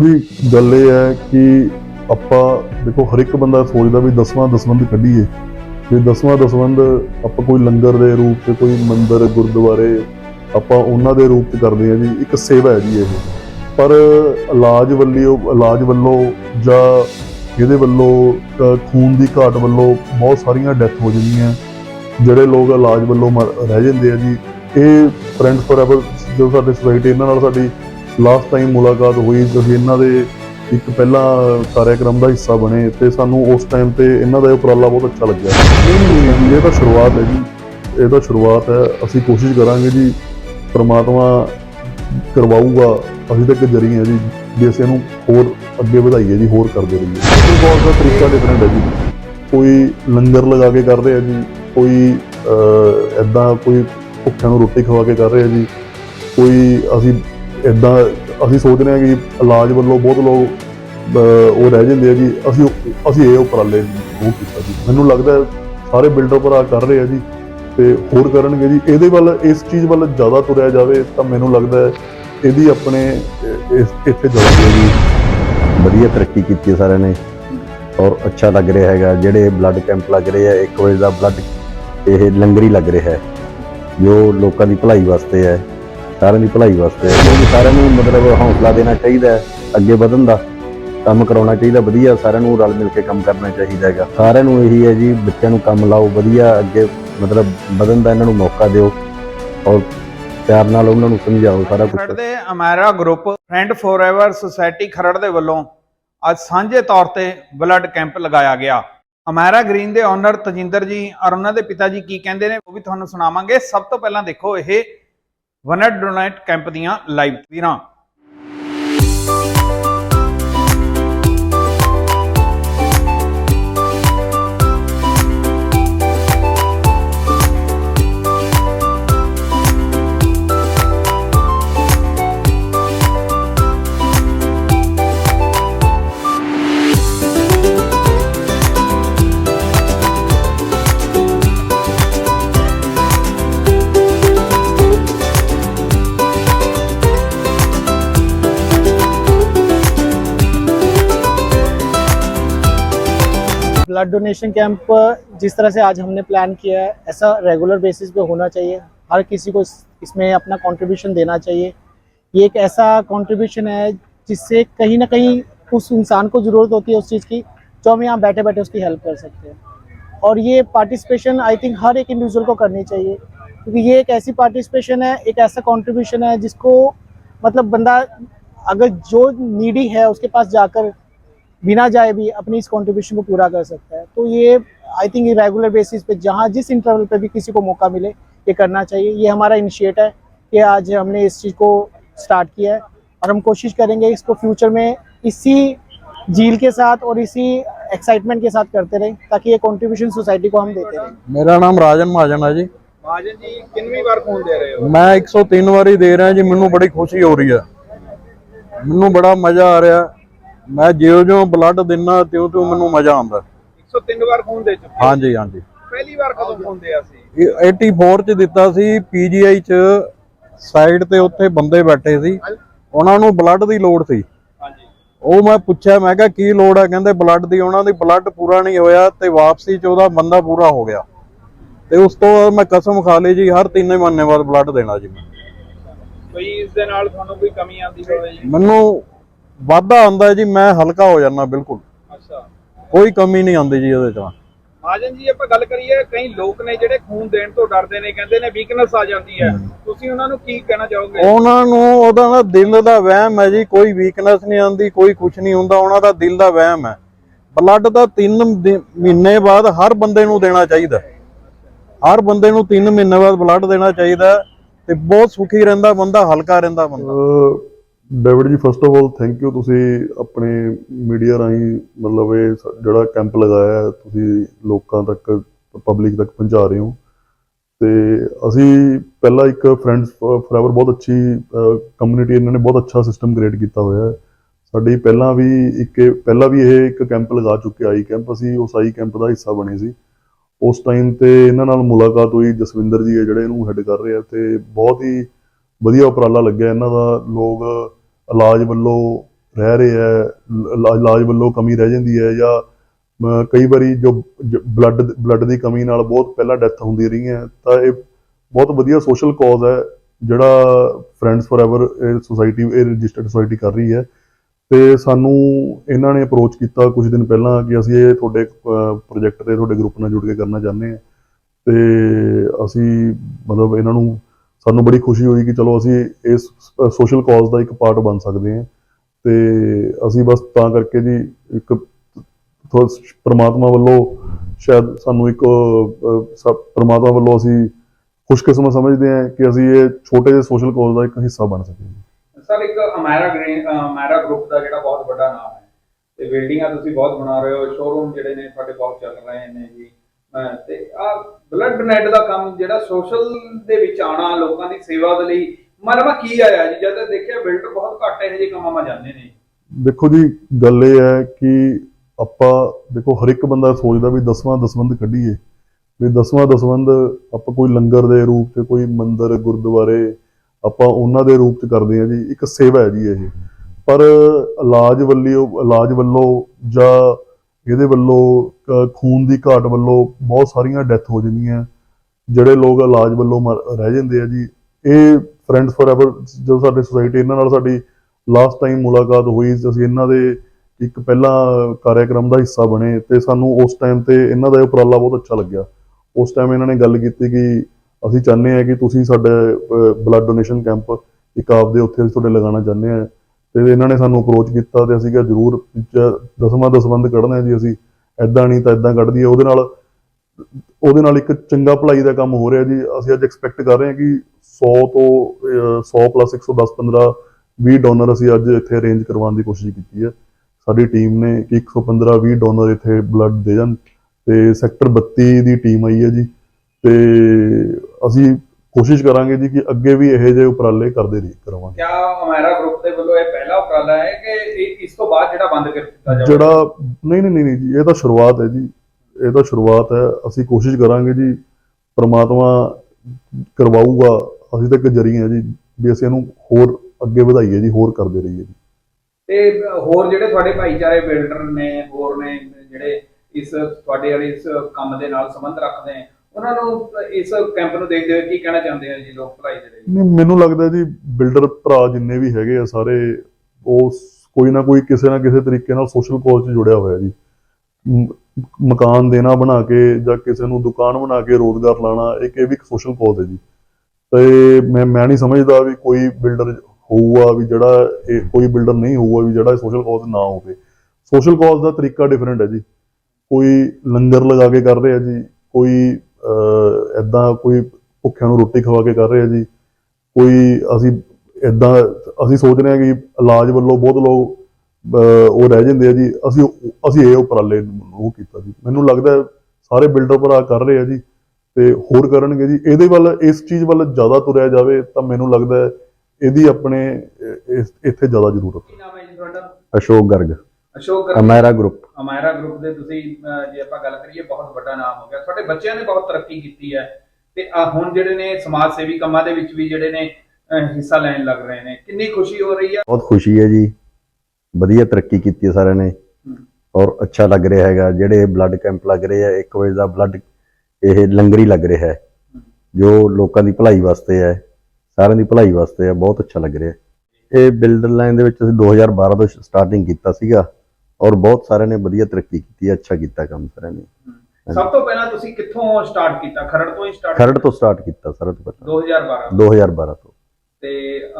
ਜੀ ਗੱਲ ਇਹ ਹੈ ਕਿ ਆਪਾਂ ਦੇਖੋ ਹਰ ਇੱਕ ਬੰਦਾ ਸੋਚਦਾ ਵੀ ਦਸਵਾਂ ਦਸਵੰਧ ਕੱਢੀਏ ਤੇ ਦਸਵਾਂ ਦਸਵੰਧ ਆਪਾਂ ਕੋਈ ਲੰਗਰ ਦੇ ਰੂਪ ਤੇ ਕੋਈ ਮੰਦਰ, ਗੁਰਦੁਆਰੇ ਆਪਾਂ ਉਹਨਾਂ ਦੇ ਰੂਪ ਚ ਕਰਦੇ ਆ ਜੀ, ਇੱਕ ਸੇਵਾ ਹੈ ਜੀ ਇਹ। ਪਰ ਇਲਾਜ ਵੱਲੋਂ ਇਲਾਜ ਵੱਲੋਂ ਜਾਂ ਇਹਦੇ ਵੱਲੋਂ ਖੂਨ ਦੀ ਘਾਟ ਵੱਲੋਂ ਬਹੁਤ ਸਾਰੀਆਂ ਡੈਥ ਹੋ ਜਾਂਦੀਆਂ। ਜਿਹੜੇ ਲੋਕ ਇਲਾਜ ਵੱਲੋਂ ਮਰ- ਰਹਿ ਜਾਂਦੇ ਆ ਜੀ, ਇਹ ਫਰੈਂਡਸ ਫੋਰਐਵਰ ਜੋ ਸਾਡੇ ਸੁਸਾਇਟੀ ਇਹਨਾਂ ਨਾਲ ਸਾਡੀ ਲਾਸਟ ਟਾਈਮ ਮੁਲਾਕਾਤ ਹੋਈ ਜਦੋਂ ਇਹਨਾਂ ਦੇ ਇੱਕ ਪਹਿਲਾ ਕਾਰਜਕ੍ਰਮ ਦਾ ਹਿੱਸਾ ਬਣੇ ਤੇ ਸਾਨੂੰ ਉਸ ਟਾਈਮ ਤੇ ਇਹਨਾਂ ਦਾ ਉਪਰਾਲਾ ਬਹੁਤ ਅੱਛਾ ਲੱਗਿਆ। ਨਹੀਂ ਨਹੀਂ ਇਹ ਤਾਂ ਸ਼ੁਰੂਆਤ ਹੈ ਜੀ। ਇਹ ਤਾਂ ਸ਼ੁਰੂਆਤ ਹੈ। ਅਸੀਂ ਕੋਸ਼ਿਸ਼ ਕਰਾਂਗੇ ਜੀ, ਪਰਮਾਤਮਾ ਕਰਵਾਊਗਾ। ਅਸੀਂ ਤਾਂ ਇੱਕ ਜਰੀ ਹਾਂ ਜੀ ਵੀ ਅਸੀਂ ਇਹਨੂੰ ਹੋਰ ਅੱਗੇ ਵਧਾਈਏ ਜੀ, ਹੋਰ ਕਰਦੇ ਰਹੀਏ। ਫੁੱਟਬਾਲ ਦਾ ਤਰੀਕਾ ਡਿਫਰੈਂਟ ਹੈ ਜੀ। ਕੋਈ ਲੰਗਰ ਲਗਾ ਕੇ ਕਰ ਰਿਹਾ ਜੀ, ਕੋਈ ਐਦਾਂ ਕੋਈ ਭੁੱਖਿਆਂ ਨੂੰ ਰੋਟੀ ਖਵਾ ਕੇ ਕਰ ਰਿਹਾ ਜੀ, ਕੋਈ ਅਸੀਂ ਇਦਾਂ ਅਸੀਂ ਸੋਚਦੇ ਹਾਂ ਕਿ ਇਲਾਜ ਵੱਲੋਂ ਬਹੁਤ ਲੋਕ ਉਹ ਰਹਿ ਜਾਂਦੇ ਆ ਜੀ। ਅਸੀਂ ਅਸੀਂ ਇਹ ਉਪਰਾਲੇ ਉਹ ਕੀਤਾ ਜੀ। ਮੈਨੂੰ ਲੱਗਦਾ ਸਾਰੇ ਬਿਲਡਰ ਭਰਾ ਕਰ ਰਹੇ ਆ ਜੀ ਤੇ ਹੋਰ ਕਰਨਗੇ ਜੀ। ਇਹਦੇ ਵੱਲ, ਇਸ ਚੀਜ਼ ਵੱਲ ਜ਼ਿਆਦਾ ਤੁਰਿਆ ਜਾਵੇ ਤਾਂ ਮੈਨੂੰ ਲੱਗਦਾ ਇਹਦੀ ਆਪਣੇ ਇਸ- ਇੱਥੇ ਜ਼ਿਆਦਾ ਜੀ। ਵਧੀਆ ਤਰੱਕੀ ਕੀਤੀ ਹੈ ਸਾਰਿਆਂ ਨੇ ਔਰ ਅੱਛਾ ਲੱਗ ਰਿਹਾ ਹੈਗਾ। ਜਿਹੜੇ ਬਲੱਡ ਕੈਂਪ ਲੱਗ ਰਹੇ ਆ, ਇੱਕ ਵਜੇ ਦਾ ਬਲੱਡ ਇਹ ਲੰਗਰੀ ਲੱਗ ਰਿਹਾ ਹੈ। ਜੋ ਲੋਕਾਂ ਦੀ ਭਲਾਈ ਵਾਸਤੇ ਹੈ। ਸਾਰਿਆਂ ਦੀ ਭਲਾਈ ਵਾਸਤੇ। ਹੈ ਕਿਉਂਕਿ ਸਾਰਿਆਂ ਨੂੰ ਮਤਲਬ ਹੌਸਲਾ ਦੇਣਾ ਚਾਹੀਦਾ ਹੈ, ਅੱਗੇ ਵਧਣ ਦਾ। ਕੰਮ ਕਰਾਉਣਾ ਚਾਹੀਦਾ, ਵਧੀਆ ਸਾਰਿਆਂ ਨੂੰ ਰਲ ਮਿਲ ਕੇ ਕੰਮ ਕਰਨਾ ਚਾਹੀਦਾ ਹੈਗਾ। ਸਾਰਿਆਂ ਨੂੰ ਇਹੀ ਹੈ ਜੀ, ਬੱਚਿਆਂ ਨੂੰ ਕੰਮ ਲਾਓ, ਵਧੀਆ ਅੱਗੇ ਮਤਲਬ ਵਧਣ ਦਾ ਇਹਨਾਂ ਨੂੰ ਮੌਕਾ ਦਿਓ। ਔਰ ਪਿਆਰ ਨਾਲ ਉਹਨਾਂ ਨੂੰ ਸਮਝਾਓ ਸਾਰਾ ਕੁਝ ਖਰੜ ਦੇ Amaira group, friend forever society Kharar ਦੇ ਵੱਲੋਂ ਅੱਜ ਸਾਂਝੇ ਤੌਰ ਤੇ ਬਲੱਡ ਕੈਂਪ ਲਗਾਇਆ ਗਿਆ। ਅਮੈਰਾ ਗ੍ਰੀਨ ਦੇ ਓਨਰ ਤਜਿੰਦਰ ਜੀ ਔਰ ਉਹਨਾਂ ਦੇ ਪਿਤਾ ਜੀ ਕੀ ਕਹਿੰਦੇ ਨੇ ਉਹ ਵੀ ਤੁਹਾਨੂੰ ਸੁਣਾਵਾਂਗੇ। ਸਭ ਤੋਂ ਪਹਿਲਾਂ ਦੇਖੋ ਇਹ ਵਨਡ ਡੋਨੇਟ ਕੈਂਪ ਦੀਆਂ ਲਾਈਵ ਤਸਵੀਰਾਂ। ब्लड डोनेशन कैंप, जिस तरह से आज हमने प्लान किया है, ऐसा रेगुलर बेसिस पे होना चाहिए। हर किसी को इस- इसमें अपना कंट्रीब्यूशन देना चाहिए। ये एक ऐसा कंट्रीब्यूशन है, जिससे कहीं ना कहीं उस इंसान को ज़रूरत होती है उस चीज़ की, जो हम यहाँ बैठे बैठे उसकी हेल्प कर सकते हैं। और ये पार्टिसिपेशन आई थिंक हर एक इंडिविजुअल को करनी चाहिए। क्योंकि ये एक ऐसी पार्टिसिपेशन है, एक ऐसा कॉन्ट्रीब्यूशन है, जिसको मतलब बंदा, अगर जो नीडी है, उसके पास जाकर बिना जाए भी अपनी इस कंट्रीब्यूशन को पूरा कर सकता है तो ये आई थिंक रेगुलर बेसिस पे जहाँ जिस इंटरवल पे भी किसी को मौका मिले ये करना चाहिए ये हमारा इनिशिएट है कि आज हमने इस चीज़ को स्टार्ट किया है और हम कोशिश करेंगे इसको फ्यूचर में इसी झील के साथ और इसी एक्साइटमेंट के साथ करते रहें ताकि ये कंट्रीब्यूशन सोसाइटी को हम देते रहें ਮੇਰਾ ਨਾਮ ਰਾਜਨ ਮਹਾਜਨ ਹੈ ਜੀ ਮਹਾਜਨ ਜੀ ਕਿੰਨਵੀਂ ਵਾਰ ਖੂਨ ਦੇ ਰਹੇ ਹੋ ਮੈਂ 103 ਵਾਰੀ ਦੇ ਰਿਹਾ ਜੀ ਮੈਨੂੰ ਬੜੀ ਖੁਸ਼ੀ ਹੋ ਰਹੀ ਹੈ ਮੈਨੂੰ ਬੜਾ ਮਜ਼ਾ ਆ ਰਿਹਾ ਮੈਂ ਜਿਉਂ-ਜਿਉਂ ਬਲੱਡ ਦਿੰਨਾ ਤਿਉਂ-ਤਿਉਂ ਮੈਨੂੰ ਮਜ਼ਾ ਆਉਂਦਾ। 103 ਵਾਰ ਖੂਨ ਦੇ ਚੁੱਕੇ। ਹਾਂਜੀ ਹਾਂਜੀ। ਪਹਿਲੀ ਵਾਰ ਕਦੋਂ ਖੂਨ ਦਿਆ ਸੀ? ਇਹ 84 ਚ ਦਿੱਤਾ ਸੀ ਪੀਜੀਆਈ ਚ ਸਾਈਡ ਤੇ ਉੱਥੇ ਬੰਦੇ ਬੈਠੇ ਸੀ। ਉਹਨਾਂ ਨੂੰ ਬਲੱਡ ਦੀ ਲੋੜ ਸੀ। ਹਾਂਜੀ। ਉਹ ਮੈਂ ਪੁੱਛਿਆ ਮੈਂ ਕਿਹਾ ਕੀ ਲੋੜ ਹੈ ਕਹਿੰਦੇ ਬਲੱਡ ਦੀ ਉਹਨਾਂ ਦੀ ਬਲੱਡ ਪੂਰਾ ਨਹੀਂ ਹੋਇਆ ਤੇ ਵਾਪਸੀ ਚ ਉਹਦਾ ਬੰਦਾ ਪੂਰਾ ਹੋ ਗਿਆ। ਤੇ ਉਸ ਤੋਂ ਬਾਅਦ ਮੈਂ ਕਸਮ ਖਾ ਲਈ ਜੀ ਹਰ ਤਿੰਨੇ ਮਹੀਨੇ ਬਾਅਦ ਬਲੱਡ ਦੇਣਾ ਜੀ ਮੈਂ ਕੋਈ ਇਸ ਦੇ ਨਾਲ ਤੁਹਾਨੂੰ ਕੋਈ ਕਮੀ ਆਉਂਦੀ ਹੋਵੇ ਜੀ? ਮੈਨੂੰ ਵਾਧਾ ਆਉਂਦਾ ਜੀ ਮੈਂ ਹਲਕਾ ਹੋ ਜਾਂਦਾ ਬਿਲਕੁਲ। ਅੱਛਾ। ਕੋਈ ਕਮੀ ਨਹੀਂ ਆਉਂਦੀ ਜੀ ਇਹਦੇ ਚ। ਮਹਾਜਨ ਜੀ ਆਪਾਂ ਗੱਲ ਕਰੀਏ ਕਈ ਲੋਕ ਨੇ ਜਿਹੜੇ ਖੂਨ ਦੇਣ ਤੋਂ ਡਰਦੇ ਨੇ ਕਹਿੰਦੇ ਨੇ ਵੀਕਨੈਸ ਆ ਜਾਂਦੀ ਹੈ। ਤੁਸੀਂ ਉਹਨਾਂ ਨੂੰ ਕੀ ਕਹਿਣਾ ਚਾਹੋਗੇ? ਉਹਨਾਂ ਨੂੰ ਉਹਦਾ ਨਾ ਦਿਲ ਦਾ ਵਹਿਮ ਹੈ ਜੀ ਕੋਈ ਵੀਕਨੈਸ ਨਹੀਂ ਆਉਂਦੀ ਕੋਈ ਕੁਝ ਨਹੀਂ ਹੁੰਦਾ ਉਹਨਾਂ ਦਾ ਦਿਲ ਦਾ ਵਹਿਮ ਹੈ। ਬਲੱਡ ਤਾਂ 3 ਮਹੀਨੇ ਬਾਅਦ ਹਰ ਬੰਦੇ ਨੂੰ ਦੇਣਾ ਚਾਹੀਦਾ। ਹਰ ਬੰਦੇ ਨੂੰ 3 ਮਹੀਨੇ ਬਾਅਦ ਬਲੱਡ ਦੇਣਾ ਚਾਹੀਦਾ ਤੇ ਬਹੁਤ ਸੁਖੀ ਰਹਿੰਦਾ ਬੰਦਾ ਹਲਕਾ ਰਹਿੰਦਾ ਬੰਦਾ। David ji first of all thank you ਤੁਸੀਂ ਆਪਣੇ ਮੀਡੀਆ ਰਾਹੀਂ ਮਤਲਬ ਇਹ ਸ- ਜਿਹੜਾ ਕੈਂਪ ਲਗਾਇਆ ਤੁਸੀਂ ਲੋਕਾਂ ਤੱਕ ਪਬਲਿਕ ਤੱਕ ਪਹੁੰਚਾ ਰਹੇ ਹੋ। ਤੇ ਅਸੀਂ ਪਹਿਲਾਂ ਇੱਕ ਫਰੈਂਡਸ ਫੋਰਐਵਰ ਬਹੁਤ ਅੱਛੀ ਕਮਿਊਨਿਟੀ ਇਹਨਾਂ ਨੇ ਬਹੁਤ ਅੱਛਾ ਸਿਸਟਮ ਕ੍ਰੀਏਟ ਕੀਤਾ ਹੋਇਆ ਹੈ। ਸਾਡੀ ਪਹਿਲਾਂ ਵੀ ਇੱਕ ਪਹਿਲਾਂ ਵੀ ਇਹ ਇੱਕ ਕੈਂਪ ਲਗਾ ਚੁੱਕੇ ਆਈ ਕੈਂਪ ਅਸੀਂ ਉਸ ਆਈ ਕੈਂਪ ਦਾ ਹਿੱਸਾ ਬਣੇ ਸੀ। ਉਸ ਟਾਈਮ ਤੇ ਇਹਨਾਂ ਨਾਲ ਮੁਲਾਕਾਤ ਹੋਈ, ਜਸਵਿੰਦਰ ਜੀ ਹੈ ਜਿਹੜੇ ਇਹਨੂੰ ਹੈਡ ਕਰ ਰਹੇ ਆ। ਤੇ ਬਹੁਤ ਹੀ ਵਧੀਆ ਉਪਰਾਲਾ ਲੱਗਿਆ। ਇਹਨਾਂ ਦਾ ਲੋਕ ਇਲਾਜ ਵੱਲੋਂ ਰਹਿ ਰਹੇ ਹੈ, ਇਲਾ- ਇਲਾਜ ਵੱਲੋਂ ਕਮੀ ਰਹਿ ਜਾਂਦੀ ਹੈ ਜਾਂ ਕਈ ਵਾਰੀ ਜੋ ਬਲੱਡ ਬਲੱਡ ਦੀ ਕਮੀ ਨਾਲ ਬਹੁਤ ਪਹਿਲਾਂ ਡੈਥ ਹੁੰਦੀ ਰਹੀਆਂ ਤਾਂ ਇਹ ਬਹੁਤ ਵਧੀਆ ਸੋਸ਼ਲ ਕਾਜ਼ ਹੈ ਜਿਹੜਾ ਫਰੈਂਡਸ ਫੋਰਐਵਰ ਇਹ ਸੁਸਾਇਟੀ ਇਹ ਰਜਿਸਟਰਡ ਸੁਸਾਇਟੀ ਕਰ ਰਹੀ ਹੈ। ਤੇ ਸਾਨੂੰ ਇਹਨਾਂ ਨੇ ਅਪਰੋਚ ਕੀਤਾ ਕੁਝ ਦਿਨ ਪਹਿਲਾਂ ਕਿ ਅਸੀਂ ਇਹ ਤੁਹਾਡੇ ਪ੍ਰੋਜੈਕਟ ਤੇ, ਤੁਹਾਡੇ ਗਰੁੱਪ ਨਾਲ ਜੁੜ ਕੇ ਕਰਨਾ ਚਾਹੁੰਦੇ ਹਾਂ। ਤੇ ਅਸੀਂ ਮਤਲਬ ਇਹਨਾਂ ਨੂੰ ਸਾਨੂੰ ਬੜੀ ਖੁਸ਼ੀ ਹੋਈ ਕਿ ਚਲੋ ਅਸੀਂ ਇਸ ਸੋਸ਼ਲ ਕਾਜ਼ ਦਾ ਇੱਕ ਪਾਰਟ ਬਣ ਸਕਦੇ ਹਾਂ। ਤੇ ਅਸੀਂ ਬਸ ਤਾਂ ਕਰਕੇ ਜੀ ਇੱਕ ਥੋ- ਵੱਲੋਂ ਸ਼ਾਇਦ ਸਾਨੂੰ ਇੱਕ ਅਹ, ਵੱਲੋਂ ਅਸੀਂ ਖੁਸ਼ਕਿਸਮਤ ਸਮਝਦੇ ਹਾਂ ਕਿ ਅਸੀਂ ਇਹ ਛੋਟੇ ਜਿਹੇ ਸੋਸ਼ਲ ਕਾਜ਼ ਦਾ ਇੱਕ ਹਿੱਸਾ ਬਣ ਸਕੇ ਸਰ ਇੱਕ ਅਮੈਰਾ ਗ੍ਰੀਨ ਅਮੈਰਾ ਗਰੁੱਪ ਦਾ ਜਿਹੜਾ ਬਹੁਤ ਵੱਡਾ ਨਾਮ ਹੈ। ਤੇ ਬਿਲਡਿੰਗਾਂ ਤੁਸੀਂ ਬਹੁਤ ਬਣਾ ਰਹੇ ਹੋ। ਸ਼ੋਰੂਮ ਜਿਹੜੇ ਨੇ ਤੁਹਾਡੇ ਬਹੁਤ ਚੱਲ ਰਹੇ ਨੇ ਜੀ। ਤੇ ਆ ਬਲੱਡ ਨੈਟ ਦਾ ਕੰਮ ਜਿਹੜਾ ਸੋਸ਼ਲ ਦੇ ਵਿੱਚ ਆਣਾ ਲੋਕਾਂ ਦੀ ਸੇਵਾ ਦੇ ਲਈ ਮਤਲਬ ਕੀ ਆਇਆ ਜੀ? ਜਦ ਦੇਖਿਆ ਬਿਲਡਰ ਬਹੁਤ ਘੱਟ ਇਹੋ ਜਿਹੇ ਕੰਮਾਂ 'ਮਾ ਜਾਂਦੇ ਨੇ। ਦੇਖੋ ਜੀ, ਗੱਲ ਇਹ ਹੈ ਕਿ ਆਪਾਂ ਦੇਖੋ ਹਰ ਇੱਕ ਬੰਦਾ ਸੋਚਦਾ ਵੀ ਦਸਵਾਂ ਦਸਵੰਧ ਕੱਢੀਏ। ਵੀ ਦਸਵਾਂ ਦਸਵੰਧ ਆਪਾਂ ਕੋਈ ਲੰਗਰ ਦੇ ਰੂਪ ਤੇ ਕੋਈ ਮੰਦਿਰ, ਗੁਰਦੁਆਰੇ ਆਪਾਂ ਉਹਨਾਂ ਦੇ ਰੂਪ ਚ ਕਰਦੇ ਆ ਜੀ, ਇੱਕ ਸੇਵਾ ਹੈ ਜੀ ਇਹ। ਪਰ ਇਲਾਜ ਵੱਲੋਂ ਇਲਾਜ ਵੱਲੋਂ ਜਾਂ ਇਹਦੇ ਵੱਲੋਂ ਖੂਨ ਦੀ ਘਾਟ ਵੱਲੋਂ ਬਹੁਤ ਸਾਰੀਆਂ ਡੈਥ ਹੋ ਜਾਂਦੀਆਂ। ਜਿਹੜੇ ਲੋਕ ਇਲਾਜ ਵੱਲੋਂ ਮਰ- ਰਹਿ ਜਾਂਦੇ ਆ ਜੀ। ਇਹ ਫਰੈਂਡਸ ਫੋਰਐਵਰ ਜੋ ਸਾਡੇ ਸੁਸਾਇਟੀ ਇਹਨਾਂ ਨਾਲ ਸਾਡੀ ਲਾਸਟ ਟਾਈਮ ਮੁਲਾਕਾਤ ਹੋਈ, ਅਸੀਂ ਇਹਨਾਂ ਦੇ ਇੱਕ ਪਹਿਲਾਂ ਕਾਰਜਕ੍ਰਮ ਦਾ ਹਿੱਸਾ ਬਣੇ ਤੇ ਸਾਨੂੰ ਉਸ ਟਾਈਮ ਤੇ ਇਹਨਾਂ ਦਾ ਉਪਰਾਲਾ ਬਹੁਤ ਅੱਛਾ ਲੱਗਿਆ। ਉਸ ਟਾਈਮ ਇਹਨਾਂ ਨੇ ਗੱਲ ਕੀਤੀ ਕਿ ਅਸੀਂ ਚਾਹੁੰਦੇ ਹਾਂ ਕਿ ਤੁਸੀਂ ਸਾਡੇ ਬਲੱਡ ਡੋਨੇਸ਼ਨ ਕੈਂਪ ਇੱਕ ਆਪਦੇ ਉੱਥੇ ਅਸੀਂ ਤੁਹਾਡੇ ਲਗਾਉਣਾ ਚਾਹੁੰਦੇ ਹਾਂ। ਤੇ ਇਹਨਾਂ ਨੇ ਸਾਨੂੰ ਅਪਰੋਚ ਕੀਤਾ ਤੇ ਅਸੀਂ ਕਿਹਾ ਜ਼ਰੂਰ ਦਸਵਾਂ ਦਸਵੰਧ ਕੱਢਣਾ ਜੀ ਅਸੀਂ ਐਦਾਂ ਨਹੀਂ ਤਾਂ ਐਦਾਂ ਕੱਢ ਦਈਏ। ਉਹਦੇ ਨਾਲ ਉਹਦੇ ਨਾਲ ਇੱਕ ਚੰਗਾ ਭਲਾਈ ਦਾ ਕੰਮ ਹੋ ਰਿਹਾ ਜੀ। ਅਸੀਂ ਅੱਜ ਐਕਸਪੈਕਟ ਕਰ ਰਹੇ ਹਾਂ ਕਿ 100 ਤੋਂ ਅਹ, 100 ਪਲੱਸ 110 15 20 ਡੋਨਰ ਅਸੀਂ ਅੱਜ ਇੱਥੇ ਅਰੇਂਜ ਕਰਵਾਉਣ ਦੀ ਕੋਸ਼ਿਸ਼ ਕੀਤੀ ਹੈ। ਸਾਡੀ ਟੀਮ ਨੇ ਕਿ 115 20 ਡੋਨਰ ਇੱਥੇ ਬਲੱਡ ਦੇ ਜਾਣ। ਤੇ ਸੈਕਟਰ 32 ਦੀ ਟੀਮ ਆਈ ਹੈ ਜੀ। ਤੇ ਅਸੀਂ ਕੋਸ਼ਿਸ਼ ਕਰਾਂਗੇ ਜੀ ਕਿ ਅੱਗੇ ਵੀ ਇਹੋ ਜਿਹੇ ਉਪਰਾਲੇ ਕਰਦੇ ਰਹੀ ਕਰਾਵਾਂਗੇ। ਕਿਆ ਅਮੈਰਾ ਗਰੁੱਪ ਦੇ ਵੱਲੋਂ ਇਹ ਪਹਿਲਾ ਉਪਰਾਲਾ ਹੈ ਕਿ ਇਹ- ਇਸ ਤੋਂ ਬਾਅਦ ਜਿਹੜਾ ਬੰਦ ਕਰ ਦਿੱਤਾ ਜਾਵੇ ਜਿਹੜਾ ਨਹੀਂ ਨਹੀਂ ਨਹੀਂ ਨਹੀਂ ਜੀ ਇਹ ਤਾਂ ਸ਼ੁਰੂਆਤ ਹੈ ਜੀ। ਇਹ ਤਾਂ ਸ਼ੁਰੂਆਤ ਹੈ। ਅਸੀਂ ਕੋਸ਼ਿਸ਼ ਕਰਾਂਗੇ ਜੀ ਪ੍ਰਮਾਤਮਾ ਕਰਵਾਊਗਾ। ਅਸੀਂ ਤਾਂ ਇੱਕ ਜਰੀਏ ਹਾਂ ਜੀ ਵੀ ਅਸੀਂ ਇਹਨੂੰ ਹੋਰ ਅੱਗੇ ਵਧਾਈਏ ਜੀ ਹੋਰ ਕਰਦੇ ਰਹੀਏ ਜੀ। ਤੇ ਹੋਰ ਜਿਹੜੇ ਤੁਹਾਡੇ ਭਾਈਚਾਰੇ ਬਿਲਡਰ ਨੇ ਹੋਰ ਨੇ ਜਿਹੜੇ ਇਸ ਤੁਹਾਡੇ ਵਾਲੇ ਇਸ ਕੰਮ ਦੇ ਨਾਲ ਸੰਬੰਧ ਰੱਖਦੇ ਨੇ ਉਹਨਾਂ ਨੂੰ ਇਸ ਕੈਂਪ ਨੂੰ ਦੇਖਦੇ ਹੋਏ ਕੀ ਕਹਿਣਾ ਚਾਹੁੰਦੇ ਆ ਜੀ ਲੋਕ ਭਲਾਈ ਦੇ ਲਈ? ਨਹੀਂ, ਮੈਨੂੰ ਲੱਗਦਾ ਜੀ ਬਿਲਡਰ ਭਰਾ ਜਿੰਨੇ ਵੀ ਹੈਗੇ ਆ ਸਾਰੇ, ਉਹ ਕੋਈ ਨਾ ਕੋਈ ਕਿਸੇ ਨਾ ਕਿਸੇ ਤਰੀਕੇ ਨਾਲ ਸੋਸ਼ਲ ਕਾਜ਼ 'ਚ ਜੁੜਿਆ ਹੋਇਆ ਜੀ। ਮਕਾਨ ਦੇਣਾ ਬਣਾ ਕੇ ਜਾਂ ਕਿਸੇ ਨੂੰ ਦੁਕਾਨ ਬਣਾ ਕੇ ਰੋਜ਼ਗਾਰ ਲਾਣਾ, ਇੱਕ ਇਹ ਵੀ ਇੱਕ ਸੋਸ਼ਲ ਕਾਜ਼ ਹੈ ਜੀ। ਤੇ ਮੈਂ ਮੈਂ ਨਹੀਂ ਸਮਝਦਾ ਵੀ ਕੋਈ ਬਿਲਡਰ ਹੋਊਗਾ ਵੀ ਜਿਹੜਾ ਇਹ, ਕੋਈ ਬਿਲਡਰ ਨਹੀਂ ਹੋਊਗਾ ਵੀ ਜਿਹੜਾ ਸੋਸ਼ਲ ਕੋਜ ਨਾ ਹੋਵੇ। ਸੋਸ਼ਲ ਕੋਜ ਦਾ ਤਰੀਕਾ ਡਿਫਰੈਂਟ ਹੈ ਜੀ। ਕੋਈ ਲੰਗਰ ਲਗਾ ਕੇ ਕਰ ਰਿਹਾ ਜੀ, ਕੋਈ ਐਦਾਂ ਕੋਈ ਭੁੱਖਿਆਂ ਨੂੰ ਰੋਟੀ ਖਵਾ ਕੇ ਕਰ ਰਿਹਾ ਜੀ। ਕੋਈ ਅਸੀਂ ਇਦਾਂ ਅਸੀਂ ਸੋਚ ਰਹੇ ਹਾਂ ਕਿ ਇਲਾਜ ਵੱਲੋਂ ਬਹੁਤ ਲੋਕ ਉਹ ਰਹਿ ਜਾਂਦੇ ਆ ਜੀ। ਅਸੀਂ ਅਸੀਂ ਇਹ ਉਪਰਾਲੇ ਉਹ ਕੀਤਾ ਜੀ। ਮੈਨੂੰ ਲੱਗਦਾ ਸਾਰੇ ਬਿਲਡਰ ਭਰਾ ਕਰ ਰਹੇ ਆ ਜੀ ਤੇ ਹੋਰ ਕਰਨਗੇ ਜੀ। ਇਹਦੇ ਵੱਲ ਇਸ ਚੀਜ਼ ਵੱਲ ਜ਼ਿਆਦਾ ਤੁਰਿਆ ਜਾਵੇ ਤਾਂ ਮੈਨੂੰ ਲੱਗਦਾ ਇਹਦੀ ਆਪਣੇ ਇੱਥੇ ਜ਼ਿਆਦਾ ਜ਼ਰੂਰਤ ਹੈ। ਕੀ ਨਾਮ ਹੈ ਜੀ ਤੁਹਾਡਾ? ਅਸ਼ੋਕ ਗਰਗ। ਅਸ਼ੋਕ ਅਮੈਰਾ ਗਰੁੱਪ। ਅਮਾਇਰਾ ਗਰੁੱਪ ਦੇ ਤੁਸੀਂ ਅਹ, ਜੇ ਆਪਾਂ ਗੱਲ ਕਰੀਏ ਬਹੁਤ ਵੱਡਾ ਨਾਮ ਹੋ ਗਿਆ। ਤੁਹਾਡੇ ਬੱਚਿਆਂ ਨੇ ਬਹੁਤ ਤਰੱਕੀ ਕੀਤੀ ਹੈ। ਤੇ ਆਹ ਹੁਣ ਜਿਹੜੇ ਨੇ ਸਮਾਜ ਸੇਵੀ ਕੰਮਾਂ ਦੇ ਵਿੱਚ ਵੀ ਜਿਹੜੇ ਨੇ ਅਹ, ਹਿੱਸਾ ਲੈਣ ਲੱਗ ਰਹੇ ਨੇ। ਕਿੰਨੀ ਖੁਸ਼ੀ ਹੋ ਰਹੀ ਹੈ ਬਹੁਤ ਖੁਸ਼ੀ ਹੈ ਜੀ। ਵਧੀਆ ਤਰੱਕੀ ਕੀਤੀ ਹੈ ਸਾਰਿਆਂ ਨੇ। ਔਰ ਅੱਛਾ ਲੱਗ ਰਿਹਾ ਹੈਗਾ। ਜਿਹੜੇ ਬਲੱਡ ਕੈਂਪ ਲੱਗ ਰਹੇ ਆ ਇੱਕ ਵਜੇ ਦਾ ਬਲੱਡ ਇਹ ਲੰਗਰੀ ਲੱਗ ਰਿਹਾ ਹੈ। ਜੋ ਲੋਕਾਂ ਦੀ ਭਲਾਈ ਵਾਸਤੇ ਹੈ ਸਾਰਿਆਂ ਦੀ ਭਲਾਈ ਵਾਸਤੇ ਹੈ ਬਹੁਤ ਅੱਛਾ ਲੱਗ ਰਿਹਾ ਹੈ। ਇਹ ਬਿਲਡਰ ਲਾਈਨ ਦੇ ਵਿੱਚ ਅਸੀਂ 2012 ਤੋਂ ਸਟਾਰਟਿੰਗ ਕੀਤਾ ਸੀਗਾ। ਔਰ ਬਹੁਤ ਸਾਰਿਆਂ ਨੇ ਵਧੀਆ ਤਰੱਕੀ ਕੀਤੀ ਹੈ ਅੱਛਾ ਕੀਤਾ ਕੰਮ ਸਾਰਿਆਂ ਨੇ। ਸਭ ਤੋਂ ਪਹਿਲਾਂ ਤੁਸੀਂ ਕਿੱਥੋਂ ਸਟਾਰਟ ਕੀਤਾ? ਖਰੜ ਤੋਂ ਹੀ ਸਟਾਰਟ ਖਰੜ ਤੋਂ ਸਟਾਰਟ ਕੀਤਾ ਸਾਰਾ ਤੋਂ ਪਹਿਲਾਂ। 2012 2012 ਤੋਂ। ਤੇ।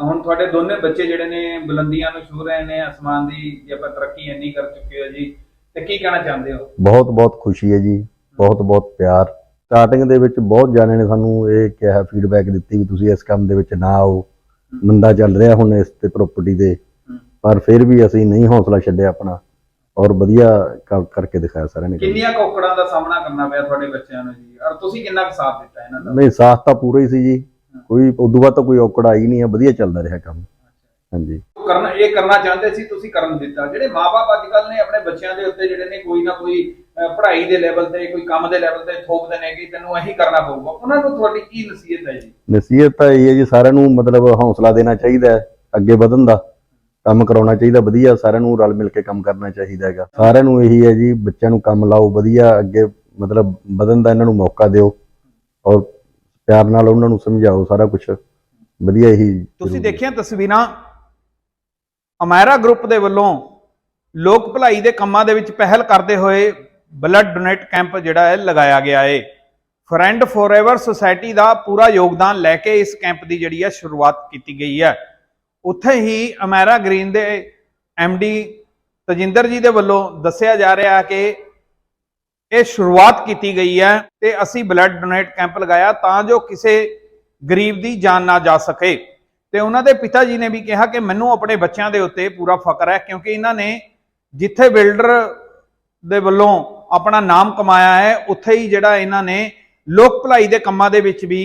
ਹੁਣ ਤੁਹਾਡੇ ਦੋਨੇ ਬੱਚੇ ਜਿਹੜੇ ਨੇ ਬੁਲੰਦੀਆਂ ਨੂੰ ਛੂ ਰਹੇ ਨੇ ਅਸਮਾਨ ਦੀ ਜੇ ਆਪਾਂ ਤਰੱਕੀ ਇੰਨੀ ਕਰ ਚੁੱਕੇ ਹੋ ਜੀ ਤੇ ਕੀ ਕਹਿਣਾ ਚਾਹੁੰਦੇ ਹੋ? ਬਹੁਤ ਬਹੁਤ ਖੁਸ਼ੀ ਹੈ ਜੀ ਬਹੁਤ ਬਹੁਤ ਪਿਆਰ। ਸਟਾਰਟਿੰਗ ਦੇ ਵਿੱਚ ਬਹੁਤ ਜਾਣੇ ਨੇ ਸਾਨੂੰ ਇਹ ਕਿਹਾ ਫੀਡਬੈਕ ਦਿੱਤੀ ਵੀ ਤੁਸੀਂ ਇਸ ਕੰਮ ਦੇ ਵਿੱਚ ਨਾ ਆਓ। ਮੰਦਾ ਚੱਲ ਰਿਹਾ ਹੁਣ ਇਸ ਤੇ ਪ੍ਰਾਪਰਟੀ ਦੇ ਪਰ ਫਿਰ ਵੀ ਅਸੀਂ ਨਹੀਂ ਹੌਸਲਾ ਛੱਡਿਆ ਆਪਣਾ। ਔਰ ਵਧੀਆ ਕਰ- ਕਰਕੇ ਦਿਖਾਇਆ ਸਾਰਿਆਂ ਨੇ। ਕਿੰਨੀਆਂ ਕੋਕੜਾਂ ਦਾ ਸਾਹਮਣਾ ਕਰਨਾ ਪਿਆ ਤੁਹਾਡੇ ਬੱਚਿਆਂ ਨੂੰ ਜੀ? ਔਰ ਤੁਸੀਂ ਕਿੰਨਾ ਕੁ ਸਾਥ ਦਿੱਤਾ ਇਹਨਾਂ ਦਾ? ਨਹੀਂ ਸਾਥ ਤਾਂ ਪੂਰਾ ਹੀ ਸੀ ਜੀ। ਕੋਈ ਉਦੋਂ ਬਾਅਦ ਤਾਂ ਕੋਈ ਔਕੜ ਆਈ ਨਹੀਂ ਹੈ ਵਧੀਆ ਚੱਲਦਾ ਰਿਹਾ ਕੰਮ। ਹਾਂਜੀ। ਕਰਨਾ ਇਹ ਕਰਨਾ ਚਾਹੁੰਦੇ ਸੀ ਤੁਸੀਂ ਕਰਨ ਦਿੱਤਾ। ਜਿਹੜੇ ਮਾਪੇ ਅੱਜ ਕੱਲ ਨੇ ਆਪਣੇ ਬੱਚਿਆਂ ਦੇ ਉੱਤੇ ਜਿਹੜੇ ਨੇ ਕੋਈ ਨਾ ਕੋਈ ਅਹ, ਪੜ੍ਹਾਈ ਦੇ ਲੈਵਲ ਤੇ ਕੋਈ ਕੰਮ ਦੇ ਲੈਵਲ ਤੇ ਥੋਪਦੇ ਨੇ ਕਿ ਤੈਨੂੰ ਇਹੀ ਕਰਨਾ ਪਊਗਾ। ਉਹਨਾਂ ਨੂੰ ਤੁਹਾਡੀ ਕੀ ਨਸੀਹਤ ਹੈ ਜੀ? ਨਸੀਹਤ ਤਾਂ ਇਹ ਹੈ ਜੀ ਸਾਰਿਆਂ ਨੂੰ ਮਤਲਬ ਹੌਸਲਾ ਦੇਣਾ ਚਾਹੀਦਾ ਹੈ ਅੱਗੇ ਵਧਣ ਦਾ। ਕੰਮ ਕਰਾਉਣਾ ਚਾਹੀਦਾ ਵਧੀਆ ਸਾਰਿਆਂ ਨੂੰ ਰਲ ਮਿਲ ਕੇ ਕੰਮ ਕਰਨਾ ਚਾਹੀਦਾ ਹੈਗਾ। ਸਾਰਿਆਂ ਨੂੰ ਇਹੀ ਹੈ ਜੀ ਬੱਚਿਆਂ ਨੂੰ ਕੰਮ ਲਾਓ ਵਧੀਆ ਅੱਗੇ ਮਤਲਬ ਵਧਣ ਦਾ ਇਹਨਾਂ ਨੂੰ ਮੌਕਾ ਦਿਓ ਔਰ ਪਿਆਰ ਨਾਲ ਉਹਨਾਂ ਨੂੰ ਸਮਝਾਓ ਸਾਰਾ ਕੁਝ ਵਧੀਆ ਇਹੀ ਤੁਸੀਂ। ਦੇਖੀਆਂ ਤਸਵੀਰਾਂ? ਅਮੈਰਾ ਗਰੁੱਪ ਦੇ ਵੱਲੋਂ ਲੋਕ ਭਲਾਈ ਦੇ ਕੰਮਾਂ ਦੇ ਵਿੱਚ ਪਹਿਲ ਕਰਦੇ ਹੋਏ ਬਲੱਡ ਡੋਨੇਟ ਕੈਂਪ ਜਿਹੜਾ ਹੈ ਲਗਾਇਆ ਗਿਆ ਹੈ ਫਰੈਂਡ ਫੋਰਐਵਰ ਸੁਸਾਇਟੀ ਦਾ ਪੂਰਾ ਯੋਗਦਾਨ ਲੈ ਕੇ ਇਸ ਕੈਂਪ ਦੀ ਜਿਹੜੀ ਹੈ ਸ਼ੁਰੂਆਤ ਕੀਤੀ ਗਈ ਹੈ। ਉੱਥੇ ਹੀ ਅਮੈਰਾ ਗ੍ਰੀਨ ਦੇ ਡੀ ਤਜਿੰਦਰ ਜੀ ਦੇ ਵੱਲੋਂ ਦੱਸਿਆ ਜਾ ਰਿਹਾ ਹੈ ਕਿ ਇਹ ਸ਼ੁਰੂਆਤ ਕੀਤੀ ਗਈ ਹੈ ਤੇ ਅਸੀਂ ਬਲੱਡ ਡੋਨੇਟ ਕੈਂਪ ਲਗਾਇਆ ਤਾਂ ਜੋ ਕਿਸੇ ਗਰੀਬ ਦੀ ਜਾਨ ਨਾ ਜਾ ਸਕੇ। ਤੇ ਉਹਨਾਂ ਦੇ ਪਿਤਾ ਜੀ ਨੇ ਵੀ ਕਿਹਾ ਕਿ ਮੈਨੂੰ ਆਪਣੇ ਬੱਚਿਆਂ ਦੇ ਉੱਤੇ ਪੂਰਾ ਫਕਰ ਹੈ ਕਿਉਂਕਿ ਇਹਨਾਂ ਨੇ ਜਿੱਥੇ ਬਿਲਡਰ ਦੇ ਵੱਲੋਂ ਆਪਣਾ ਨਾਮ ਕਮਾਇਆ ਹੈ, ਉੱਥੇ ਹੀ ਜਿਹੜਾ ਇਹਨਾਂ ਨੇ ਲੋਕ ਭਲਾਈ ਦੇ ਕੰਮਾਂ ਦੇ ਵਿੱਚ ਵੀ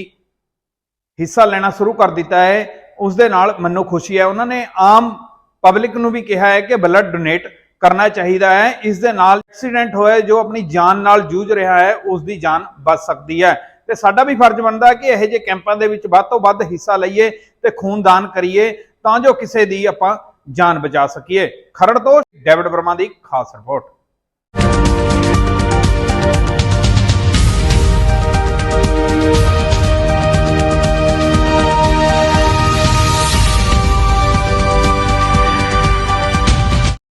ਹਿੱਸਾ ਲੈਣਾ ਸ਼ੁਰੂ ਕਰ ਦਿੱਤਾ ਹੈ। ਉਸ ਦੇ ਨਾਲ ਮੈਨੂੰ ਖੁਸ਼ੀ ਹੈ। ਉਹਨਾਂ ਨੇ ਆਮ ਪਬਲਿਕ ਨੂੰ ਵੀ ਕਿਹਾ ਹੈ ਕਿ ਬਲੱਡ ਡੋਨੇਟ ਕਰਨਾ ਚਾਹੀਦਾ ਹੈ। ਇਸ ਦੇ ਨਾਲ ਐਕਸੀਡੈਂਟ ਹੋਇਆ ਜੋ ਆਪਣੀ ਜਾਨ ਨਾਲ ਜੂਝ ਰਿਹਾ ਹੈ ਉਸ ਦੀ ਜਾਨ ਬਚ ਸਕਦੀ ਹੈ। ਤੇ ਸਾਡਾ ਵੀ ਫਰਜ਼ ਬਣਦਾ ਕਿ ਇਹੋ ਜਿਹੇ ਕੈਂਪਾਂ ਦੇ ਵਿੱਚ ਵੱਧ ਤੋਂ ਵੱਧ ਹਿੱਸਾ ਲਈਏ ਤੇ ਖੂਨਦਾਨ ਕਰੀਏ, ਤਾਂ ਜੋ ਕਿਸੇ ਦੀ ਆਪਾਂ ਜਾਨ ਬਚਾ ਸਕੀਏ। ਖਰੜ ਤੋਂ ਡੇਵਿਡ ਵਰਮਾ ਦੀ ਖਾਸ ਰਿਪੋਰਟ।